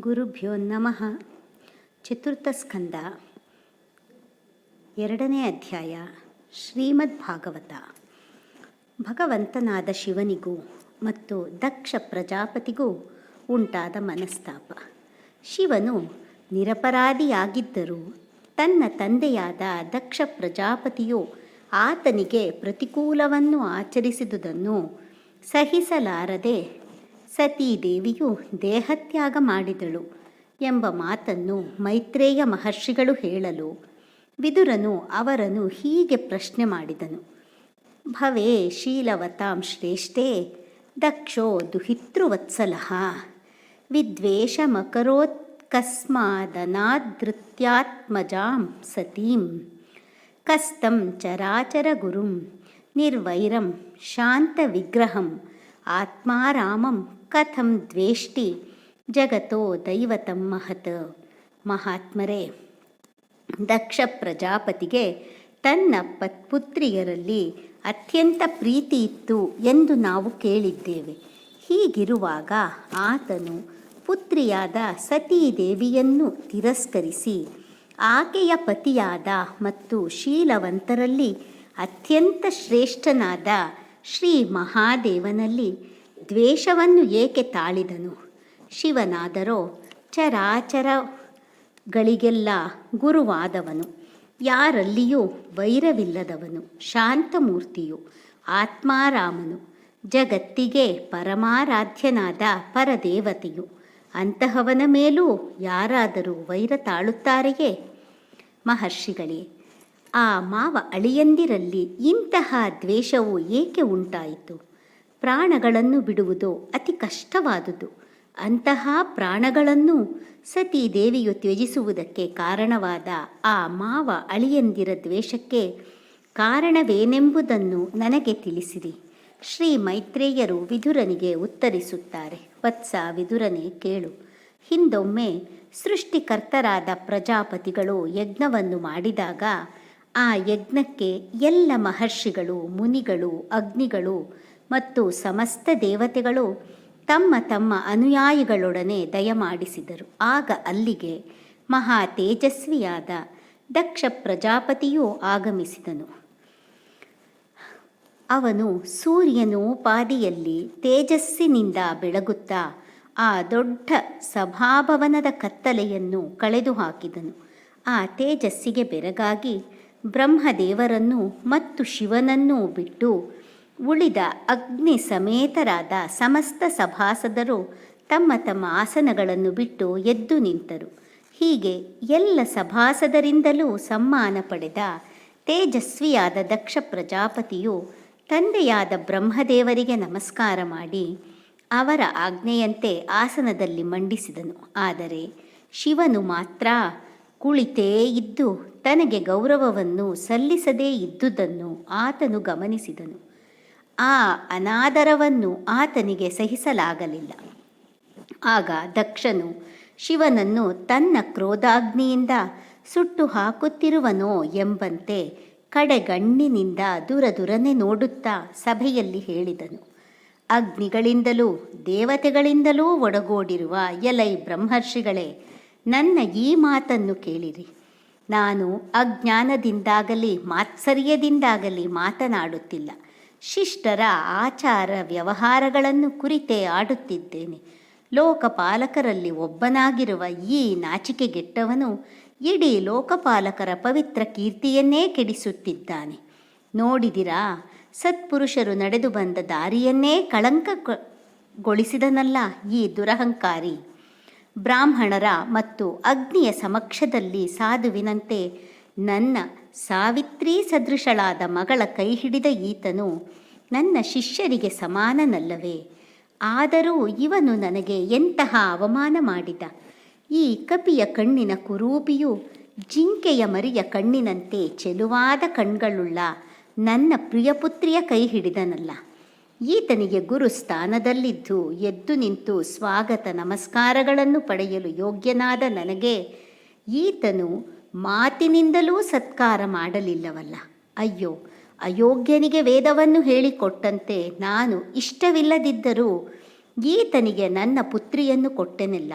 ಗುರುಭ್ಯೋ ನಮಃ ಚತುರ್ಥ ಸ್ಕಂದ ಎರಡನೇ ಅಧ್ಯಾಯ ಶ್ರೀಮದ್ ಭಾಗವತ ಭಗವಂತನಾದ ಶಿವನಿಗೂ ಮತ್ತು ದಕ್ಷ ಪ್ರಜಾಪತಿಗೂ ಉಂಟಾದ ಮನಸ್ತಾಪ. ಶಿವನು ನಿರಪರಾಧಿಯಾಗಿದ್ದರೂ ತನ್ನ ತಂದೆಯಾದ ದಕ್ಷ ಪ್ರಜಾಪತಿಯು ಆತನಿಗೆ ಪ್ರತಿಕೂಲವನ್ನು ಆಚರಿಸಿದುದನ್ನು ಸಹಿಸಲಾರದೆ ಸತೀದೇವಿಯು ದೇಹತ್ಯಾಗ ಮಾಡಿದಳು ಎಂಬ ಮಾತನ್ನು ಮೈತ್ರೇಯ ಮಹರ್ಷಿಗಳು ಹೇಳಲು ವಿದುರನು ಅವರನ್ನು ಹೀಗೆ ಪ್ರಶ್ನೆ ಮಾಡಿದನು. ಭವೇ ಶೀಲವತಾಂ ಶ್ರೇಷ್ಠೇ ದಕ್ಷೋ ದುಹಿತೃವತ್ಸಲ. ವಿದ್ವೇಷ ಮಕರೋತ್ಕಸ್ಮಾದನಾದೃತ್ಯಾತ್ಮಜಾಂ ಸತೀಂ. ಕಸ್ತಂ ಚರಾಚರ ಗುರುಂ ನಿರ್ವೈರಂ ಶಾಂತವಿಗ್ರಹಂ ಆತ್ಮಾರಾಮಂ ಕಥಂ ದ್ವೇಷ್ಟಿ ಜಗತೋ ದೈವತಂ ಮಹತ್. ಮಹಾತ್ಮರೇ, ದಕ್ಷ ಪ್ರಜಾಪತಿಗೆ ತನ್ನ ಪತ್ಪುತ್ರಿಯರಲ್ಲಿ ಅತ್ಯಂತ ಪ್ರೀತಿ ಇತ್ತು ಎಂದು ನಾವು ಕೇಳಿದ್ದೇವೆ. ಹೀಗಿರುವಾಗ ಆತನು ಪುತ್ರಿಯಾದ ಸತೀದೇವಿಯನ್ನು ತಿರಸ್ಕರಿಸಿ ಆಕೆಯ ಪತಿಯಾದ ಮತ್ತು ಶೀಲವಂತರಲ್ಲಿ ಅತ್ಯಂತ ಶ್ರೇಷ್ಠನಾದ ಶ್ರೀ ಮಹಾದೇವನಲ್ಲಿ ದ್ವೇಷವನ್ನು ಏಕೆ ತಾಳಿದನು? ಶಿವನಾದರೋ ಚರಾಚರಗಳಿಗೆಲ್ಲ ಗುರುವಾದವನು. ಯಾರಲ್ಲಿಯೂ ವೈರವಿಲ್ಲದವನು, ಶಾಂತಮೂರ್ತಿಯು, ಆತ್ಮಾರಾಮನು, ಜಗತ್ತಿಗೆ ಪರಮಾರಾಧ್ಯನಾದ ಪರದೇವತೆಯು. ಅಂತಹವನ ಮೇಲೂ ಯಾರಾದರೂ ವೈರ ತಾಳುತ್ತಾರೆಯೇ? ಮಹರ್ಷಿಗಳೇ, ಆ ಮಾವ ಅಳಿಯಂದಿರಲ್ಲಿ ಇಂತಹ ದ್ವೇಷವು ಏಕೆ ಉಂಟಾಯಿತು? ಪ್ರಾಣಗಳನ್ನು ಬಿಡುವುದು ಅತಿ ಕಷ್ಟವಾದುದು. ಅಂತಹ ಪ್ರಾಣಗಳನ್ನು ಸತೀದೇವಿಯು ತ್ಯಜಿಸುವುದಕ್ಕೆ ಕಾರಣವಾದ ಆ ಮಾವ ಅಳಿಯಂದಿರ ದ್ವೇಷಕ್ಕೆ ಕಾರಣವೇನೆಂಬುದನ್ನು ನನಗೆ ತಿಳಿಸಿರಿ. ಶ್ರೀ ಮೈತ್ರೇಯರು ವಿದುರನಿಗೆ ಉತ್ತರಿಸುತ್ತಾರೆ. ವತ್ಸ ವಿದುರನೇ ಕೇಳು. ಹಿಂದೊಮ್ಮೆ ಸೃಷ್ಟಿಕರ್ತರಾದ ಪ್ರಜಾಪತಿಗಳು ಯಜ್ಞವನ್ನು ಮಾಡಿದಾಗ ಆ ಯಜ್ಞಕ್ಕೆ ಎಲ್ಲ ಮಹರ್ಷಿಗಳು, ಮುನಿಗಳು, ಅಗ್ನಿಗಳು ಮತ್ತು ಸಮಸ್ತ ದೇವತೆಗಳು ತಮ್ಮ ತಮ್ಮ ಅನುಯಾಯಿಗಳೊಡನೆ ದಯಮಾಡಿಸಿದರು. ಆಗ ಅಲ್ಲಿಗೆ ಮಹಾ ತೇಜಸ್ವಿಯಾದ ದಕ್ಷ ಪ್ರಜಾಪತಿಯೂ ಆಗಮಿಸಿದನು. ಅವನು ಸೂರ್ಯನೋಪಾದಿಯಲ್ಲಿ ತೇಜಸ್ಸಿನಿಂದ ಬೆಳಗುತ್ತಾ ಆ ದೊಡ್ಡ ಸಭಾಭವನದ ಕತ್ತಲೆಯನ್ನು ಕಳೆದು ಹಾಕಿದನು ಆ ತೇಜಸ್ಸಿಗೆ ಬೆರಗಾಗಿ ಬ್ರಹ್ಮದೇವರನ್ನು ಮತ್ತು ಶಿವನನ್ನೂ ಬಿಟ್ಟು ಉಳಿದ ಅಗ್ನಿ ಸಮೇತರಾದ ಸಮಸ್ತ ಸಭಾಸದರು ತಮ್ಮ ತಮ್ಮ ಆಸನಗಳನ್ನು ಬಿಟ್ಟು ಎದ್ದು ನಿಂತರು. ಹೀಗೆ ಎಲ್ಲ ಸಭಾಸದರಿಂದಲೂ ಸಮ್ಮಾನ ಪಡೆದ ತೇಜಸ್ವಿಯಾದ ದಕ್ಷ ಪ್ರಜಾಪತಿಯು ತಂದೆಯಾದ ಬ್ರಹ್ಮದೇವರಿಗೆ ನಮಸ್ಕಾರ ಮಾಡಿ ಅವರ ಆಜ್ಞೆಯಂತೆ ಆಸನದಲ್ಲಿ ಮಂಡಿಸಿದನು. ಆದರೆ ಶಿವನು ಮಾತ್ರ ಕುಳಿತೇ ಇದ್ದು ತನಗೆ ಗೌರವವನ್ನು ಸಲ್ಲಿಸದೇ ಇದ್ದುದನ್ನು ಆತನು ಗಮನಿಸಿದನು. ಆ ಅನಾದರವನ್ನು ಆತನಿಗೆ ಸಹಿಸಲಾಗಲಿಲ್ಲ. ಆಗ ದಕ್ಷನು ಶಿವನನ್ನು ತನ್ನ ಕ್ರೋಧಾಗ್ನಿಯಿಂದ ಸುಟ್ಟು ಹಾಕುತ್ತಿರುವನೋ ಎಂಬಂತೆ ಕಡೆಗಣ್ಣಿನಿಂದ ದುರದುರನೆ ದೂರನೆ ನೋಡುತ್ತಾ ಸಭೆಯಲ್ಲಿ ಹೇಳಿದನು. ಅಗ್ನಿಗಳಿಂದಲೂ ದೇವತೆಗಳಿಂದಲೂ ಒಡಗೂಡಿರುವ ಎಲೈ ಬ್ರಹ್ಮರ್ಷಿಗಳೇ, ನನ್ನ ಈ ಮಾತನ್ನು ಕೇಳಿರಿ. ನಾನು ಅಜ್ಞಾನದಿಂದಾಗಲಿ ಮಾತ್ಸರ್ಯದಿಂದಾಗಲಿ ಮಾತನಾಡುತ್ತಿಲ್ಲ. ಶಿಷ್ಟರ ಆಚಾರ ವ್ಯವಹಾರಗಳನ್ನು ಕುರಿತೇ ಆಡುತ್ತಿದ್ದೇನೆ. ಲೋಕಪಾಲಕರಲ್ಲಿ ಒಬ್ಬನಾಗಿರುವ ಈ ನಾಚಿಕೆಗೆಟ್ಟವನು ಇಡೀ ಲೋಕಪಾಲಕರ ಪವಿತ್ರ ಕೀರ್ತಿಯನ್ನೇ ಕೆಡಿಸುತ್ತಿದ್ದಾನೆ. ನೋಡಿದಿರಾ, ಸತ್ಪುರುಷರು ನಡೆದು ಬಂದ ದಾರಿಯನ್ನೇ ಕಳಂಕಗೊಳಿಸಿದನಲ್ಲ ಈ ದುರಹಂಕಾರಿ. ಬ್ರಾಹ್ಮಣರ ಮತ್ತು ಅಗ್ನಿಯ ಸಮಕ್ಷದಲ್ಲಿ ಸಾಧುವಿನಂತೆ ನನ್ನ ಸಾವಿತ್ರಿ ಸದೃಶಳಾದ ಮಗಳ ಕೈ ಹಿಡಿದ ಈತನು ನನ್ನ ಶಿಷ್ಯರಿಗೆ ಸಮಾನನಲ್ಲವೇ? ಆದರೂ ಇವನು ನನಗೆ ಎಂತಹ ಅವಮಾನ ಮಾಡಿದ? ಈ ಕಪಿಯ ಕಣ್ಣಿನ ಕುರೂಪಿಯು ಜಿಂಕೆಯ ಮರಿಯ ಕಣ್ಣಿನಂತೆ ಚೆಲುವಾದ ಕಣ್ಗಳುಳ್ಳ ನನ್ನ ಪ್ರಿಯಪುತ್ರಿಯ ಕೈ ಹಿಡಿದನಲ್ಲ ಈತನಿಗೆ ಗುರು ಸ್ಥಾನದಲ್ಲಿದ್ದು ಎದ್ದು ನಿಂತು ಸ್ವಾಗತ ನಮಸ್ಕಾರಗಳನ್ನು ಪಡೆಯಲು ಯೋಗ್ಯನಾದ ನನಗೆ ಈತನು ಮಾತಿನಿಂದಲೂ ಸತ್ಕಾರ ಮಾಡಲಿಲ್ಲವಲ್ಲ. ಅಯ್ಯೋ, ಅಯೋಗ್ಯನಿಗೆ ವೇದವನ್ನು ಹೇಳಿಕೊಟ್ಟಂತೆ ನಾನು ಇಷ್ಟವಿಲ್ಲದಿದ್ದರೂ ಈತನಿಗೆ ನನ್ನ ಪುತ್ರಿಯನ್ನು ಕೊಟ್ಟೆನೆಲ್ಲ.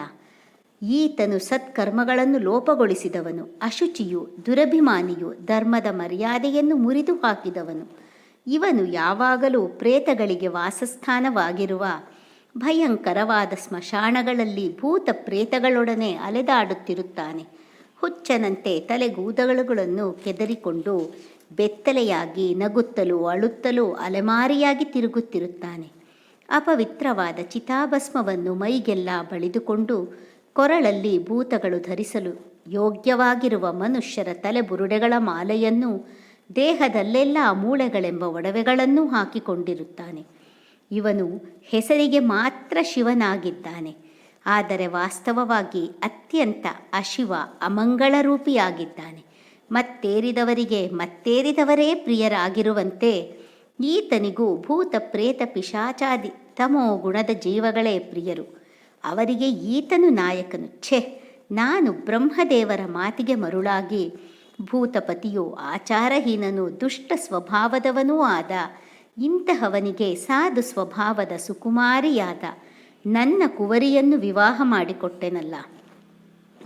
ಈತನು ಸತ್ಕರ್ಮಗಳನ್ನು ಲೋಪಗೊಳಿಸಿದವನು, ಅಶುಚಿಯು, ದುರಭಿಮಾನಿಯು, ಧರ್ಮದ ಮರ್ಯಾದೆಯನ್ನು ಮುರಿದು ಹಾಕಿದವನು ಇವನು ಯಾವಾಗಲೂ ಪ್ರೇತಗಳಿಗೆ ವಾಸಸ್ಥಾನವಾಗಿರುವ ಭಯಂಕರವಾದ ಸ್ಮಶಾನಗಳಲ್ಲಿ ಭೂತ ಪ್ರೇತಗಳೊಡನೆ ಅಲೆದಾಡುತ್ತಿರುತ್ತಾನೆ. ಹುಚ್ಚನಂತೆ ತಲೆಗೂದಗಳುಗಳನ್ನು ಕೆದರಿಕೊಂಡು ಬೆತ್ತಲೆಯಾಗಿ ನಗುತ್ತಲೂ ಅಳುತ್ತಲೂ ಅಲೆಮಾರಿಯಾಗಿ ತಿರುಗುತ್ತಿರುತ್ತಾನೆ. ಅಪವಿತ್ರವಾದ ಚಿತಾಭಸ್ಮವನ್ನು ಮೈಗೆಲ್ಲ ಬಳಿದುಕೊಂಡು ಕೊರಳಲ್ಲಿ ಭೂತಗಳು ಧರಿಸಲು ಯೋಗ್ಯವಾಗಿರುವ ಮನುಷ್ಯರ ತಲೆಬುರುಡೆಗಳ ಮಾಲೆಯನ್ನು ದೇಹದಲ್ಲೆಲ್ಲ ಮೂಳೆಗಳೆಂಬ ಒಡವೆಗಳನ್ನೂ ಹಾಕಿಕೊಂಡಿರುತ್ತಾನೆ. ಇವನು ಹೆಸರಿಗೆ ಮಾತ್ರ ಶಿವನಾಗಿದ್ದಾನೆ. ಆದರೆ ವಾಸ್ತವವಾಗಿ ಅತ್ಯಂತ ಅಶಿವ ಅಮಂಗಳ ರೂಪಿಯಾಗಿದ್ದಾನೆ. ಮತ್ತೇರಿದವರಿಗೆ ಮತ್ತೇರಿದವರೇ ಪ್ರಿಯರಾಗಿರುವಂತೆ ಈತನಿಗೂ ಭೂತ ಪ್ರೇತ ಪಿಶಾಚಾದಿ ತಮೋ ಗುಣದ ಜೀವಗಳೇ ಪ್ರಿಯರು. ಅವರಿಗೆ ಈತನು ನಾಯಕನು. ಛೆ, ನಾನು ಬ್ರಹ್ಮದೇವರ ಮಾತಿಗೆ ಮರುಳಾಗಿ ಭೂತಪತಿಯು ಆಚಾರಹೀನನು, ದುಷ್ಟ ಸ್ವಭಾವದವನೂ ಆದ ಇಂತಹವನಿಗೆ ಸಾಧು ಸ್ವಭಾವದ ಸುಕುಮಾರಿಯಾದ ನನ್ನ ಕುವರಿಯನ್ನು ವಿವಾಹ ಮಾಡಿಕೊಟ್ಟೆನಲ್ಲ.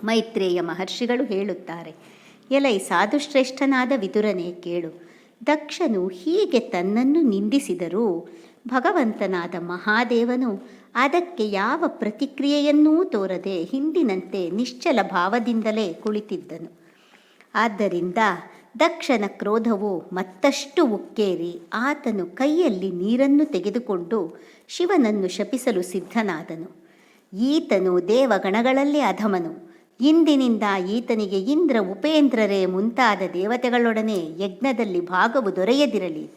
ಮೈತ್ರೇಯ ಮಹರ್ಷಿಗಳು ಹೇಳುತ್ತಾರೆ, ಎಲೈ ಸಾಧುಶ್ರೇಷ್ಠನಾದ ವಿದುರನೇ ಕೇಳು, ದಕ್ಷನು ಹೀಗೆ ತನ್ನನ್ನು ನಿಂದಿಸಿದರೂ ಭಗವಂತನಾದ ಮಹಾದೇವನು ಅದಕ್ಕೆ ಯಾವ ಪ್ರತಿಕ್ರಿಯೆಯನ್ನೂ ತೋರದೆ ಹಿಂದಿನಂತೆ ನಿಶ್ಚಲ ಭಾವದಿಂದಲೇ ಕುಳಿತಿದ್ದನು. ಆದ್ದರಿಂದ ದಕ್ಷನ ಕ್ರೋಧವು ಮತ್ತಷ್ಟು ಉಕ್ಕೇರಿ ಆತನು ಕೈಯಲ್ಲಿ ನೀರನ್ನು ತೆಗೆದುಕೊಂಡು ಶಿವನನ್ನು ಶಪಿಸಲು ಸಿದ್ಧನಾದನು. ಈತನು ದೇವಗಣಗಳಲ್ಲಿ ಅಧಮನು. ಇಂದಿನಿಂದ ಈತನಿಗೆ ಇಂದ್ರ ಉಪೇಂದ್ರರೇ ಮುಂತಾದ ದೇವತೆಗಳೊಡನೆ ಯಜ್ಞದಲ್ಲಿ ಭಾಗವು ದೊರೆಯದಿರಲಿ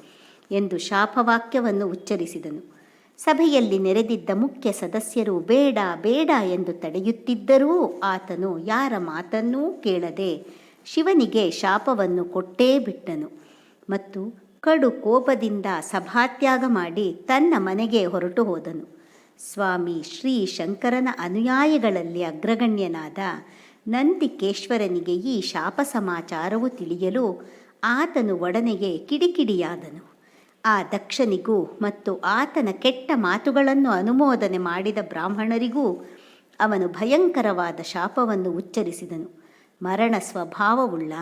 ಎಂದು ಶಾಪವಾಕ್ಯವನ್ನು ಉಚ್ಚರಿಸಿದನು. ಸಭೆಯಲ್ಲಿ ನೆರೆದಿದ್ದ ಮುಖ್ಯ ಸದಸ್ಯರು ಬೇಡ ಬೇಡ ಎಂದು ತಡೆಯುತ್ತಿದ್ದರೂ ಆತನು ಯಾರ ಮಾತನ್ನೂ ಕೇಳದೆ ಶಿವನಿಗೆ ಶಾಪವನ್ನು ಕೊಟ್ಟೇ ಬಿಟ್ಟನು. ಮತ್ತು ಕಡು ಕೋಪದಿಂದ ಸಭಾತ್ಯಾಗ ಮಾಡಿ ತನ್ನ ಮನೆಗೆ ಹೊರಟು ಹೋದನು. ಸ್ವಾಮಿ ಶ್ರೀ ಶಂಕರನ ಅನುಯಾಯಿಗಳಲ್ಲಿ ಅಗ್ರಗಣ್ಯನಾದ ನಂದಿಕೇಶ್ವರನಿಗೆ ಈ ಶಾಪ ಸಮಾಚಾರವು ತಿಳಿಯಲು ಆತನು ಒಡನೆಗೆ ಕಿಡಿಕಿಡಿಯಾದನು. ಆ ದಕ್ಷನಿಗೂ ಮತ್ತು ಆತನ ಕೆಟ್ಟ ಮಾತುಗಳನ್ನು ಅನುಮೋದನೆ ಮಾಡಿದ ಬ್ರಾಹ್ಮಣರಿಗೂ ಅವನು ಭಯಂಕರವಾದ ಶಾಪವನ್ನು ಉಚ್ಚರಿಸಿದನು. ಮರಣ ಸ್ವಭಾವವುಳ್ಳ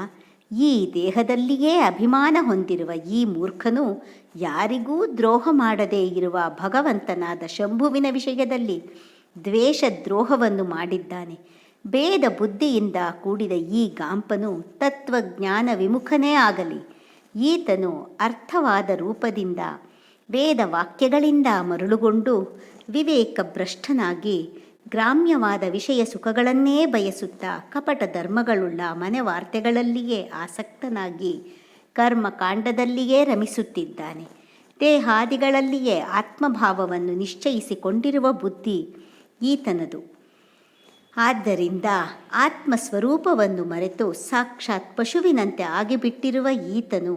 ಈ ದೇಹದಲ್ಲಿಯೇ ಅಭಿಮಾನ ಹೊಂದಿರುವ ಈ ಮೂರ್ಖನು ಯಾರಿಗೂ ದ್ರೋಹ ಮಾಡದೇ ಇರುವ ಭಗವಂತನಾದ ಶಂಭುವಿನ ವಿಷಯದಲ್ಲಿ ದ್ವೇಷ ದ್ರೋಹವನ್ನು ಮಾಡಿದ್ದಾನೆ. ಭೇದ ಬುದ್ಧಿಯಿಂದ ಕೂಡಿದ ಈ ಗಾಂಪನು ತತ್ವಜ್ಞಾನ ವಿಮುಖನೇ ಆಗಲಿ. ಈತನು ಅರ್ಥವಾದ ರೂಪದಿಂದ ವೇದ ವಾಕ್ಯಗಳಿಂದ ಮರುಳುಗೊಂಡು ವಿವೇಕ ಭ್ರಷ್ಟನಾಗಿ ಗ್ರಾಮ್ಯವಾದ ವಿಷಯ ಸುಖಗಳನ್ನೇ ಬಯಸುತ್ತಾ ಕಪಟ ಧರ್ಮಗಳುಳ್ಳ ಮನೆ ವಾರ್ತೆಗಳಲ್ಲಿಯೇ ಆಸಕ್ತನಾಗಿ ಕರ್ಮಕಾಂಡದಲ್ಲಿಯೇ ರಮಿಸುತ್ತಿದ್ದಾನೆ. ದೇಹಾದಿಗಳಲ್ಲಿಯೇ ಆತ್ಮಭಾವವನ್ನು ನಿಶ್ಚಯಿಸಿಕೊಂಡಿರುವ ಬುದ್ಧಿ ಈತನದು. ಆದ್ದರಿಂದ ಆತ್ಮಸ್ವರೂಪವನ್ನು ಮರೆತು ಸಾಕ್ಷಾತ್ ಪಶುವಿನಂತೆ ಆಗಿಬಿಟ್ಟಿರುವ ಈತನು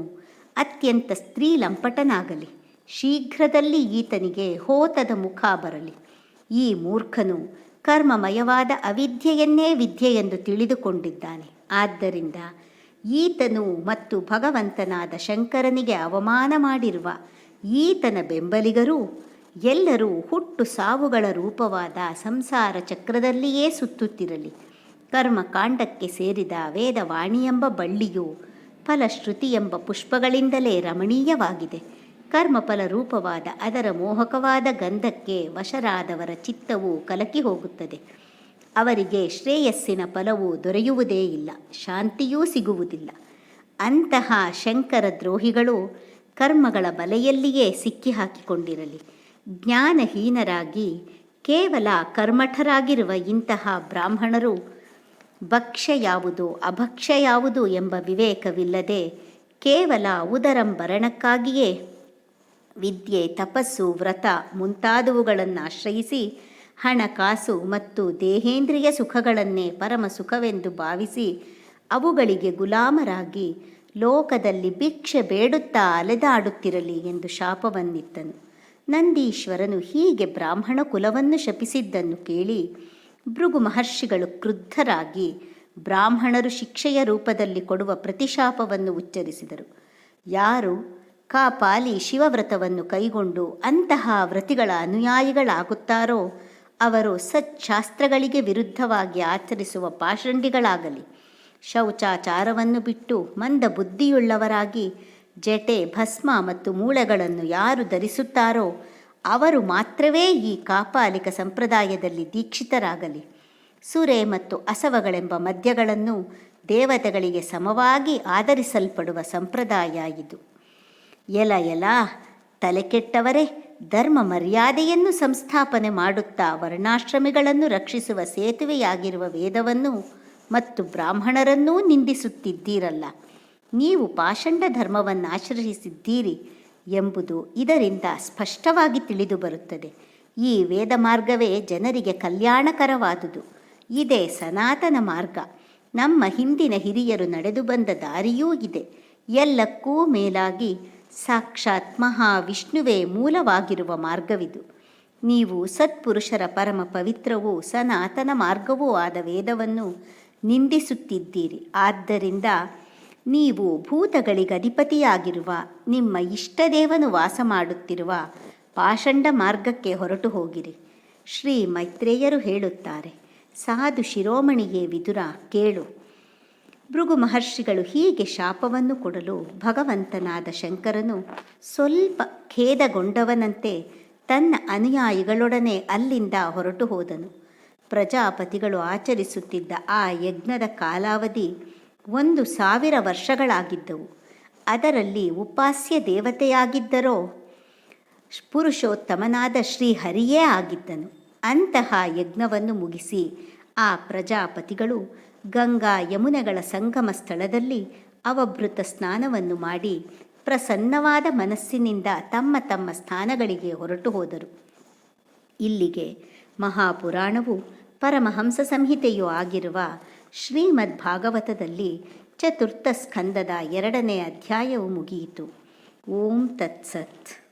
ಅತ್ಯಂತ ಸ್ತ್ರೀ ಲಂಪಟನಾಗಲಿ ಶೀಘ್ರದಲ್ಲಿ ಈತನಿಗೆ ಹೋತದ ಮುಖ ಬರಲಿ. ಈ ಮೂರ್ಖನು ಕರ್ಮಮಯವಾದ ಅವಿದ್ಯೆಯನ್ನೇ ವಿದ್ಯೆ ಎಂದು ತಿಳಿದುಕೊಂಡಿದ್ದಾನೆ. ಆದ್ದರಿಂದ ಈತನು ಮತ್ತು ಭಗವಂತನಾದ ಶಂಕರನಿಗೆ ಅವಮಾನ ಮಾಡಿರುವ ಈತನ ಬೆಂಬಲಿಗರು ಎಲ್ಲರೂ ಹುಟ್ಟು ಸಾವುಗಳ ರೂಪವಾದ ಸಂಸಾರ ಚಕ್ರದಲ್ಲಿಯೇ ಸುತ್ತುತ್ತಿರಲಿ. ಕರ್ಮಕಾಂಡಕ್ಕೆ ಸೇರಿದ ವೇದವಾಣಿಯೆಂಬ ಬಳ್ಳಿಯು ಫಲಶ್ರುತಿ ಎಂಬ ಪುಷ್ಪಗಳಿಂದಲೇ ರಮಣೀಯವಾಗಿದೆ. ಕರ್ಮಫಲ ರೂಪವಾದ ಅದರ ಮೋಹಕವಾದ ಗಂಧಕ್ಕೆ ವಶರಾದವರ ಚಿತ್ತವು ಕಲಕಿ ಹೋಗುತ್ತದೆ. ಅವರಿಗೆ ಶ್ರೇಯಸ್ಸಿನ ಫಲವು ದೊರೆಯುವುದೇ ಇಲ್ಲ, ಶಾಂತಿಯೂ ಸಿಗುವುದಿಲ್ಲ. ಅಂತಹ ಶಂಕರ ದ್ರೋಹಿಗಳು ಕರ್ಮಗಳ ಬಲೆಯಲ್ಲಿಯೇ ಸಿಕ್ಕಿ ಹಾಕಿಕೊಂಡಿರಲಿ ಜ್ಞಾನಹೀನರಾಗಿ ಕೇವಲ ಕರ್ಮಠರಾಗಿರುವ ಇಂತಹ ಬ್ರಾಹ್ಮಣರು ಭಕ್ಷ್ಯ ಯಾವುದು, ಅಭಕ್ಷ್ಯ ಯಾವುದು ಎಂಬ ವಿವೇಕವಿಲ್ಲದೆ ಕೇವಲ ಉದರಂಭರಣಕ್ಕಾಗಿಯೇ ವಿದ್ಯೆ, ತಪಸ್ಸು, ವ್ರತ ಮುಂತಾದವುಗಳನ್ನು ಆಶ್ರಯಿಸಿ ಹಣಕಾಸು ಮತ್ತು ದೇಹೇಂದ್ರಿಯ ಸುಖಗಳನ್ನೇ ಪರಮ ಸುಖವೆಂದು ಭಾವಿಸಿ ಅವುಗಳಿಗೆ ಗುಲಾಮರಾಗಿ ಲೋಕದಲ್ಲಿ ಭಿಕ್ಷೆ ಬೇಡುತ್ತಾ ಅಲೆದಾಡುತ್ತಿರಲಿ ಎಂದು ಶಾಪವನ್ನಿತ್ತನು ನಂದೀಶ್ವರನು ಹೀಗೆ ಬ್ರಾಹ್ಮಣ ಕುಲವನ್ನು ಶಪಿಸಿದ್ದನ್ನು ಕೇಳಿ ಭೃಗು ಮಹರ್ಷಿಗಳು ಕ್ರುದ್ಧರಾಗಿ ಬ್ರಾಹ್ಮಣರು ಶಿಕ್ಷೆಯ ರೂಪದಲ್ಲಿ ಕೊಡುವ ಪ್ರತಿಶಾಪವನ್ನು ಉಚ್ಚರಿಸಿದರು. ಯಾರು? ಕಾಪಾಲಿ ಶಿವವ್ರತವನ್ನು ಕೈಗೊಂಡು ಅಂತಹ ವ್ರತಿಗಳ ಅನುಯಾಯಿಗಳಾಗುತ್ತಾರೋ ಅವರು ಸಚ್ಛಾಸ್ತ್ರಗಳಿಗೆ ವಿರುದ್ಧವಾಗಿ ಆಚರಿಸುವ ಪಾಷಂಡಿಗಳಾಗಲಿ. ಶೌಚಾಚಾರವನ್ನು ಬಿಟ್ಟು ಮಂದ ಬುದ್ಧಿಯುಳ್ಳವರಾಗಿ ಜಟೆ, ಭಸ್ಮ ಮತ್ತು ಮೂಳೆಗಳನ್ನು ಯಾರು ಧರಿಸುತ್ತಾರೋ ಅವರು ಮಾತ್ರವೇ ಈ ಕಾಪಾಲಿಕ ಸಂಪ್ರದಾಯದಲ್ಲಿ ದೀಕ್ಷಿತರಾಗಲಿ. ಸುರೆ ಮತ್ತು ಅಸವಗಳೆಂಬ ಮದ್ಯಗಳನ್ನು ದೇವತೆಗಳಿಗೆ ಸಮವಾಗಿ ಆಧರಿಸಲ್ಪಡುವ ಸಂಪ್ರದಾಯ ಇದು. ಎಲ ಎಲ, ತಲೆ ಕೆಟ್ಟವರೇ, ಧರ್ಮ ಮರ್ಯಾದೆಯನ್ನು ಸಂಸ್ಥಾಪನೆ ಮಾಡುತ್ತಾ ವರ್ಣಾಶ್ರಮಿಗಳನ್ನು ರಕ್ಷಿಸುವ ಸೇತುವೆಯಾಗಿರುವ ವೇದವನ್ನು ಮತ್ತು ಬ್ರಾಹ್ಮಣರನ್ನೂ ನಿಂದಿಸುತ್ತಿದ್ದೀರಲ್ಲ. ನೀವು ಪಾಷಂಡ ಧರ್ಮವನ್ನು ಆಶ್ರಯಿಸಿದ್ದೀರಿ ಎಂಬುದು ಇದರಿಂದ ಸ್ಪಷ್ಟವಾಗಿ ತಿಳಿದು ಬರುತ್ತದೆ. ಈ ವೇದ ಮಾರ್ಗವೇ ಜನರಿಗೆ ಕಲ್ಯಾಣಕರವಾದುದು. ಇದೇ ಸನಾತನ ಮಾರ್ಗ. ನಮ್ಮ ಹಿಂದಿನ ಹಿರಿಯರು ನಡೆದು ಬಂದ ದಾರಿಯೂ ಇದೆ. ಎಲ್ಲಕ್ಕೂ ಮೇಲಾಗಿ ಸಾಕ್ಷಾತ್ ಮಹಾವಿಷ್ಣುವೇ ಮೂಲವಾಗಿರುವ ಮಾರ್ಗವಿದು. ನೀವು ಸತ್ಪುರುಷರ ಪರಮ ಪವಿತ್ರವೂ ಸನಾತನ ಮಾರ್ಗವೂ ಆದ ವೇದವನ್ನು ನಿಂದಿಸುತ್ತಿದ್ದೀರಿ. ಆದ್ದರಿಂದ ನೀವು ಭೂತಗಳಿಗೆ ಅಧಿಪತಿಯಾಗಿರುವ ನಿಮ್ಮ ಇಷ್ಟದೇವನು ವಾಸ ಮಾಡುತ್ತಿರುವ ಪಾಷಂಡ ಮಾರ್ಗಕ್ಕೆ ಹೊರಟು ಹೋಗಿರಿ. ಶ್ರೀ ಮೈತ್ರೇಯರು ಹೇಳುತ್ತಾರೆ, ಸಾಧು ಶಿರೋಮಣಿಯೇ ವಿದುರ, ಕೇಳು. ಭೃಗು ಮಹರ್ಷಿಗಳು ಹೀಗೆ ಶಾಪವನ್ನು ಕೊಡಲು ಭಗವಂತನಾದ ಶಂಕರನು ಸ್ವಲ್ಪ ಖೇದಗೊಂಡವನಂತೆ ತನ್ನ ಅನುಯಾಯಿಗಳೊಡನೆ ಅಲ್ಲಿಂದ ಹೊರಟು ಹೋದನು. ಪ್ರಜಾಪತಿಗಳು ಆಚರಿಸುತ್ತಿದ್ದ ಆ ಯಜ್ಞದ ಕಾಲಾವಧಿ ಒಂದು ಸಾವಿರ ವರ್ಷಗಳಾಗಿದ್ದವು. ಅದರಲ್ಲಿ ಉಪಾಸ್ಯ ದೇವತೆಯಾಗಿದ್ದರೋ, ಪುರುಷೋತ್ತಮನಾದ ಶ್ರೀಹರಿಯೇ ಆಗಿದ್ದನು. ಅಂತಹ ಯಜ್ಞವನ್ನು ಮುಗಿಸಿ ಆ ಪ್ರಜಾಪತಿಗಳು ಗಂಗಾ ಯಮುನೆಗಳ ಸಂಗಮ ಸ್ಥಳದಲ್ಲಿ ಅವಭೃತ ಸ್ನಾನವನ್ನು ಮಾಡಿ ಪ್ರಸನ್ನವಾದ ಮನಸ್ಸಿನಿಂದ ತಮ್ಮ ತಮ್ಮ ಸ್ಥಾನಗಳಿಗೆ ಹೊರಟು ಹೋದರು. ಇಲ್ಲಿಗೆ ಮಹಾಪುರಾಣವು ಪರಮಹಂಸ ಸಂಹಿತೆಯೂ ಆಗಿರುವ ಶ್ರೀಮದ್ ಭಾಗವತದಲ್ಲಿ ಚತುರ್ಥ ಸ್ಕಂದದ ಎರಡನೇ ಅಧ್ಯಾಯವು ಮುಗಿಯಿತು. ಓಂ ತತ್ಸತ್.